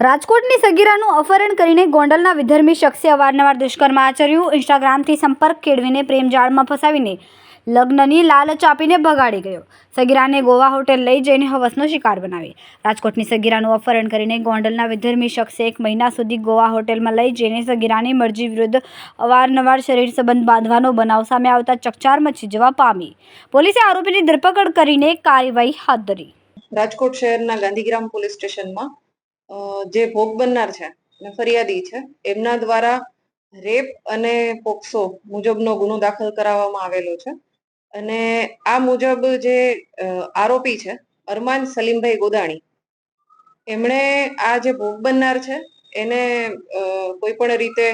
રાજકોટની સગીરાનું અપહરણ કરીને ગોંડલના વિધર્મી શખ્સે અવારનવાર દુષ્કર્મ આચર્યું. ઇન્સ્ટાગ્રામથી સંપર્ક કેળવીને પ્રેમજાળમાં ફસાવીને લગ્નની લાલચ આપીને ભગાડી ગયો. સગીરાને ગોવા હોટેલ લઈ જઈને હવસનો શિકાર બનાવી. રાજકોટની સગીરાનું અપહરણ કરીને ગોંડલના વિધર્મી શખ્સે એક મહિના સુધી ગોવા હોટેલમાં લઈ જઈને સગીરાની મરજી વિરુદ્ધ અવારનવાર શરીર સંબંધ બાંધવાનો બનાવ સામે આવતા ચકચાર મચી જવા પામી. પોલીસે આરોપીની ધરપકડ કરીને કાર્યવાહી હાથ ધરી. રાજકોટ શહેરના ગાંધીગ્રામ પોલીસ સ્ટેશનમાં જે ભોગ બનનાર છે, અને ફરિયાદી છે, એમના દ્વારા રેપ અને પોક્સો મુજબનો ગુનો દાખલ કરાવવામાં આવેલો છે. અને આ મુજબ જે આરોપી છે, અરમાન સલીમભાઈ ગોદાણી, એમણે આ જે ભોગ બનનાર છે, એને કોઈ પણ રીતે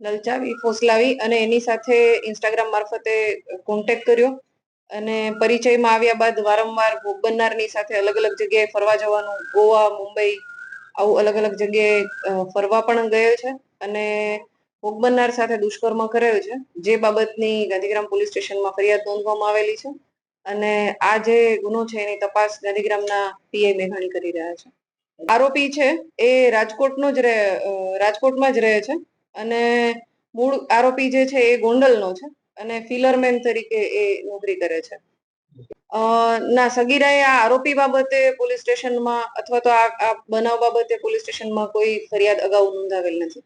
લલચાવી ફોસલાવી અને એની સાથે ઇન્સ્ટાગ્રામ મારફતે કોન્ટેક્ટ કર્યો અને પરિચયમાં આવ્યા બાદ વારંવાર ભોગ બનનારની સાથે અલગ અલગ જગ્યાએ ફરવા જવાનું, ગોવા, મુંબઈ આવું અલગ અલગ જગ્યાએ ફરવા પણ ગયો છે અને ભોગ બનનાર સાથે દુષ્કર્મ કરેલ છે. જે બાબતની ગાંધીગ્રામ પોલીસ સ્ટેશનમાં ફરિયાદ નોંધવામાં આવેલી છે અને આ જે ગુનો છે એની તપાસ ગાંધીગ્રામના પીઆઈ મેઘાણી કરી રહ્યા છે. આરોપી છે એ રાજકોટનો જ રહે રાજકોટમાં જ રહે છે અને મૂળ આરોપી જે છે એ ગોંડલનો છે અને ફિલરમેન તરીકે એ નોકરી કરે છે. ના, સગીરાએ આ આરોપી બાબતે પોલીસ સ્ટેશનમાં અથવા તો આ બનાવ બાબતે પોલીસ સ્ટેશનમાં કોઈ ફરિયાદ અગાઉ નોંધાવેલ નથી.